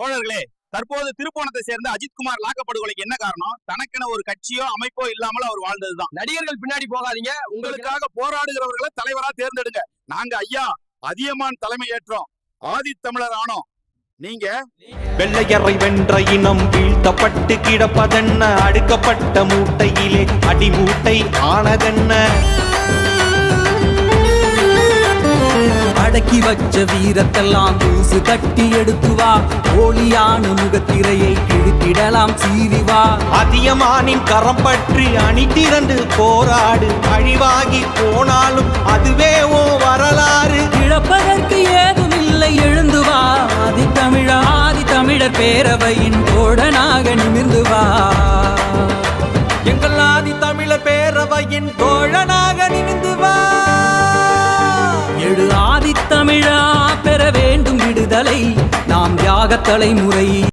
தோழர்களே தற்போது திருப்போணத்தை சேர்ந்த அஜித்குமார் லாக்கப்படுகொலைக்கு என்ன காரணம்? தனக்கென ஒரு கட்சியோ அமைப்போ இல்லாமல் அவர் வாழ்ந்ததுதான். நடிகர்கள் பின்னாடி போகாதீங்க. உங்களுக்கு உங்களுக்காக போராடுகிறவர்களை தலைவரா தேர்ந்தெடுங்க. நாங்க ஐயா அதியமான் தலைமை ஏற்றோம். ஆதித்தமிழர் ஆனோம். நீங்க? வெள்ளையரை வென்ற இனம் வீழ்த்தப்பட்டு கிடப்பதென்ன? அடுக்கப்பட்ட மூட்டையிலே அடிமூட்டை ஆனதென்ன? அடக்கி வச்ச வீரத்தெல்லாம் தூசு தட்டி எடுத்து வா. போலியான முகத்திரையை கிழித்திடலாம் சீறி வா. அதியமானின் கரம் பற்றி அணி திரண்டு போராடு. அழிவாகி போனாலும் அதுவே ஓ வரலாறு. இழப்பதற்கு ஏதும் இல்லை எழுந்து வா. ஆதி தமிழ ஆதி தமிழர் பேரவையின் தோழனாக நிமிர்ந்து வா. எங்கள் ஆதி தமிழர் பேரவையின் தோழனாக எழு